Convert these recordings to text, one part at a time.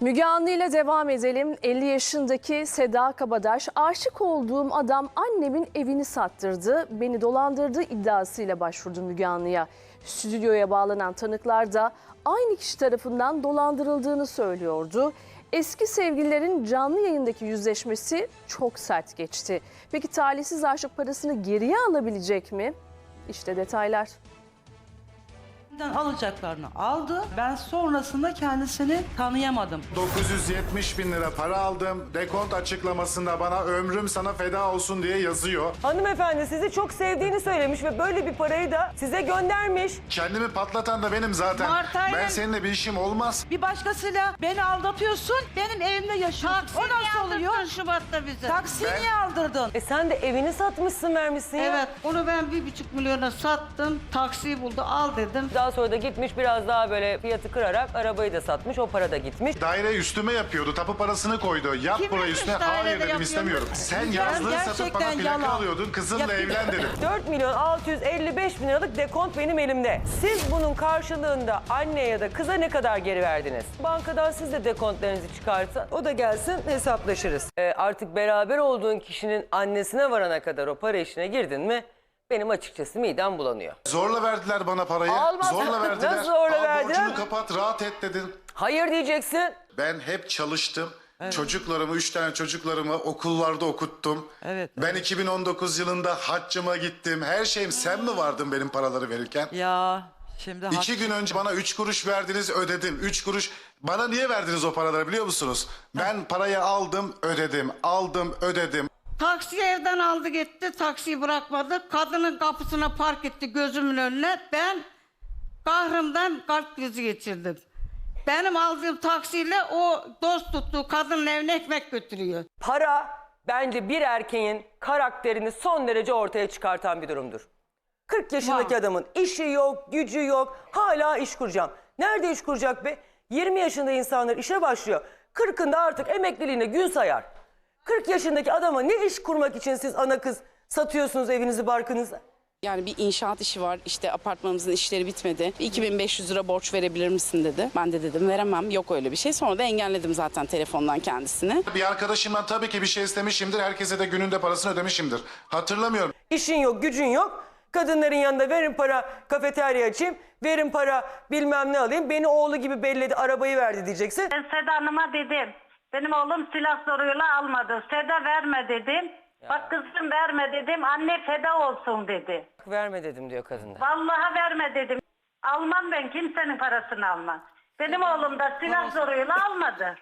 Müge Anlı ile devam edelim. 50 yaşındaki Seda Kabadaş, aşık olduğum adam annemin evini sattırdı, beni dolandırdı iddiasıyla başvurdu Müge Anlı'ya. Stüdyoya bağlanan tanıklar da aynı kişi tarafından dolandırıldığını söylüyordu. Eski sevgililerin canlı yayındaki yüzleşmesi çok sert geçti. Peki talihsiz aşık parasını geriye alabilecek mi? İşte detaylar. Benden alacaklarını aldı. Ben sonrasında kendisini tanıyamadım. 970 bin lira para aldım. Dekont açıklamasında bana ömrüm sana feda olsun diye yazıyor. Hanımefendi sizi çok sevdiğini söylemiş ve böyle bir parayı da size göndermiş. Kendimi patlatan da benim zaten. Mart ayının- Ben seninle bir işim olmaz. Bir başkasıyla beni aldatıyorsun, benim evimde yaşıyorsun. o nasıl oluyor? Şubat'ta bize. Taksi Ben- niye aldırdın? E sen de evini satmışsın vermişsin ya. Evet, onu ben bir buçuk milyona sattım. Taksiyi buldu, al dedim. Daha sonra da gitmiş biraz daha böyle fiyatı kırarak arabayı da satmış. O para da gitmiş. Daire üstüme yapıyordu. Tapu parasını koydu. Yap Kim burayı yapmış üstüne. dairede Hayır dedim yapıyormuş? istemiyorum. Sen Ben yazlığı satıp bana gerçekten plaka yalan. alıyordun. Kızımla Ya- evlen dedim. 4 milyon 655 bin liralık dekont benim elimde. Siz bunun karşılığında anne ya da kıza ne kadar geri verdiniz? Bankadan siz de dekontlarınızı çıkartın. O da gelsin hesaplaşırız. Ee, artık beraber olduğun kişinin annesine varana kadar o para işine girdin mi? Benim açıkçası midem bulanıyor. Zorla verdiler bana parayı. Almaz. Zorla verdiler. Nasıl zorla Al verdiler? borcunu kapat rahat et dedin. Hayır diyeceksin. Ben hep çalıştım. Çocuklarımı, üç tane çocuklarımı okullarda okuttum. Evet, Ben 2019 yılında haccıma gittim. Her şeyim sen mi vardın benim paraları verirken? Ya şimdi İki gün önce bana üç kuruş verdiniz ödedim. Üç kuruş. Bana niye verdiniz o paraları biliyor musunuz? Ben parayı aldım ödedim. Aldım ödedim. Taksiyi evden aldı gitti, taksiyi bırakmadı. Kadının kapısına park etti gözümün önüne. Ben kahrımdan kalp krizi geçirdim. Benim aldığım taksiyle o dost tuttuğu kadının evine ekmek götürüyor. Para bence bir erkeğin karakterini son derece ortaya çıkartan bir durumdur. 40 yaşındaki Var. adamın işi yok, gücü yok, hala iş kuracağım. Nerede iş kuracak be? 20 yaşında insanlar işe başlıyor. 40'ında artık emekliliğine gün sayar. 40 yaşındaki adama ne iş kurmak için siz ana kız satıyorsunuz evinizi barkınızı? Yani bir inşaat işi var işte apartmanımızın işleri bitmedi. 2500 lira borç verebilir misin dedi. Ben de dedim veremem yok öyle bir şey. Sonra da engelledim zaten telefondan kendisini. Bir arkadaşımdan tabii ki bir şey istemişimdir. Herkese de gününde parasını ödemişimdir. Hatırlamıyorum. İşin yok, gücün yok. Kadınların yanında verin para kafeterya açayım, verin para bilmem ne alayım. Beni oğlu gibi belledi, arabayı verdi diyeceksin. Ben Seda Hanım'a dedim. Benim oğlum silah zoruyla almadı. Seda verme dedim. Bak kızım verme dedim. Anne feda olsun dedi. Verme dedim diyor kadın da. Vallahi verme dedim. Almam ben kimsenin parasını almam. Benim oğlum da silah zoruyla almadı.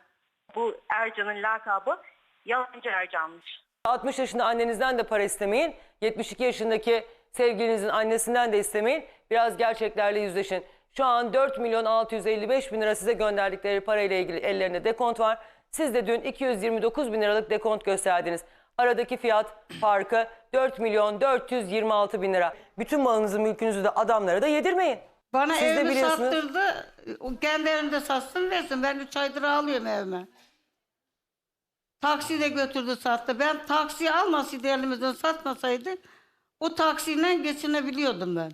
Bu Ercan'ın lakabı Yalancı Ercan'mış. 60 yaşında annenizden de para istemeyin. 72 yaşındaki sevgilinizin annesinden de istemeyin. Biraz gerçeklerle yüzleşin. Şu an 4 milyon 655 bin lira size gönderdikleri parayla ilgili ellerinde dekont var. Siz de dün 229 bin liralık dekont gösterdiniz. Aradaki fiyat farkı 4 milyon 426 bin lira. Bütün malınızı mülkünüzü de adamlara da yedirmeyin. Bana Siz de evimi biliyorsunuz. sattırdı. O kendi evimde satsın versin. Ben 3 aydır alıyorum evime. Taksi de götürdü sattı. Ben taksiyi almasaydı elimizden satmasaydı o taksiyle geçinebiliyordum ben.